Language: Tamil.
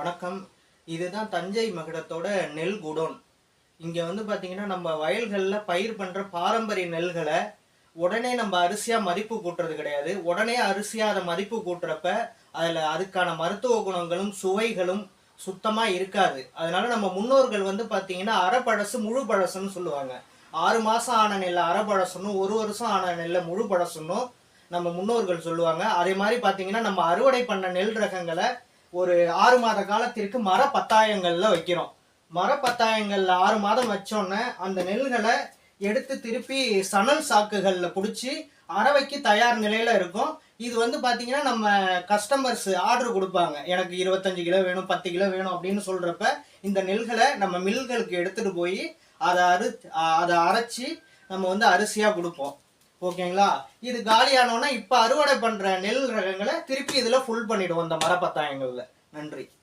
வணக்கம். இதுதான் தஞ்சை மகுடத்தோட நெல் குடோன். இங்கே வந்து பார்த்தீங்கன்னா நம்ம வயல்களில் பயிர் பண்ணுற பாரம்பரிய நெல்களை உடனே நம்ம அரிசியாக மதிப்பு கூட்டுறது கிடையாது. உடனே அரிசியாக அதை மதிப்பு கூட்டுறப்ப அதில் அதுக்கான மருத்துவ குணங்களும் சுவைகளும் சுத்தமாக இருக்காது. அதனால நம்ம முன்னோர்கள் வந்து பார்த்தீங்கன்னா அரைப்பழசு முழு பழசுன்னு சொல்லுவாங்க. ஆறு மாதம் ஆன நெல்லை அரைப்பழசுன்னு ஒரு வருஷம் ஆன நெல்லை முழு பழசுன்னும் நம்ம முன்னோர்கள் சொல்லுவாங்க. அதே மாதிரி பார்த்தீங்கன்னா நம்ம அறுவடை பண்ண நெல் ரகங்களை ஒரு ஆறு மாத காலத்திற்கு மர பத்தாயங்கள்ல வைக்கிறோம். மர பத்தாயங்கள்ல ஆறு மாதம் வச்சோன்னே அந்த நெல்களை எடுத்து திருப்பி சணல் சாக்குகள்ல பிடிச்சி அரவைக்கு தயார் நிலையில இருக்கும். இது வந்து பாத்தீங்கன்னா நம்ம கஸ்டமர்ஸ் ஆர்டர் கொடுப்பாங்க. எனக்கு இருபத்தஞ்சு கிலோ வேணும் பத்து கிலோ வேணும் அப்படின்னு சொல்றப்ப இந்த நெல்களை நம்ம மில்களுக்கு எடுத்துட்டு போய் அதை அறு அதை அரைச்சி நம்ம வந்து அரிசியா கொடுப்போம். ஓகேங்களா? இது காலியானோன்னா இப்போ அறுவடை பண்ற நெல் ரகங்களை திருப்பி இதுல ஃபுல் பண்ணிடுவோம் இந்த மரப்பத்தாயங்கள்ல. நன்றி.